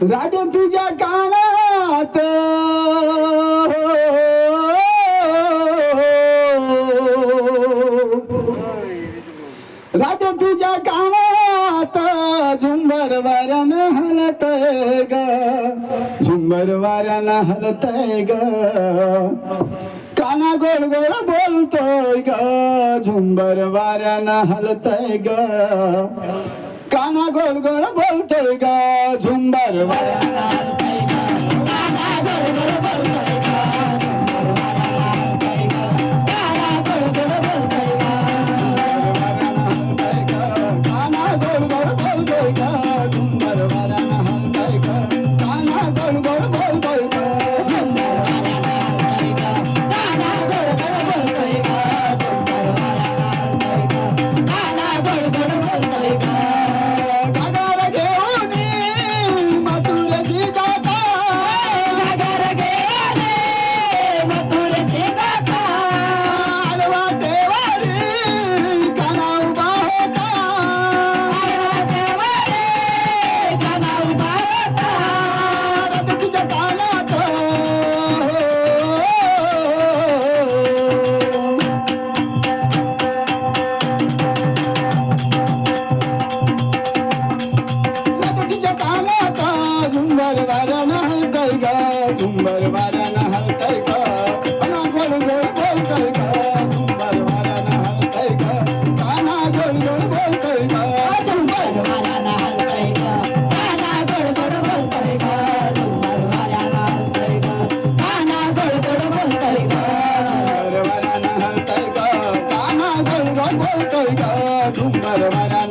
राजा तुझ्या कानात राज तुझ्या गावात झुंबर वाऱ्यानं हलत ग. झुंबर वाऱ्यानं हलत ग. काना गोड गोड बोलतोय ग. झुंबर वाऱ्यानं हलतय ग. काना गोड गोड बोलतोय ग. झुंबर वाऱ्यानं झुंबर वारा नहलतय गा झुंबर वारा नहलतय गा काना गोल गोल बोलतय गा झुंबर वारा नहलतय गा काना गोल गोल बोलतय गा झुंबर वारा नहलतय गा काना गोल गोल बोलतय गा झुंबर वारा नहलतय गा काना गोल गोल बोलतय गा झुंबर वारा नहलतय गा काना गोल गोल बोलतय गा झुंबर वारा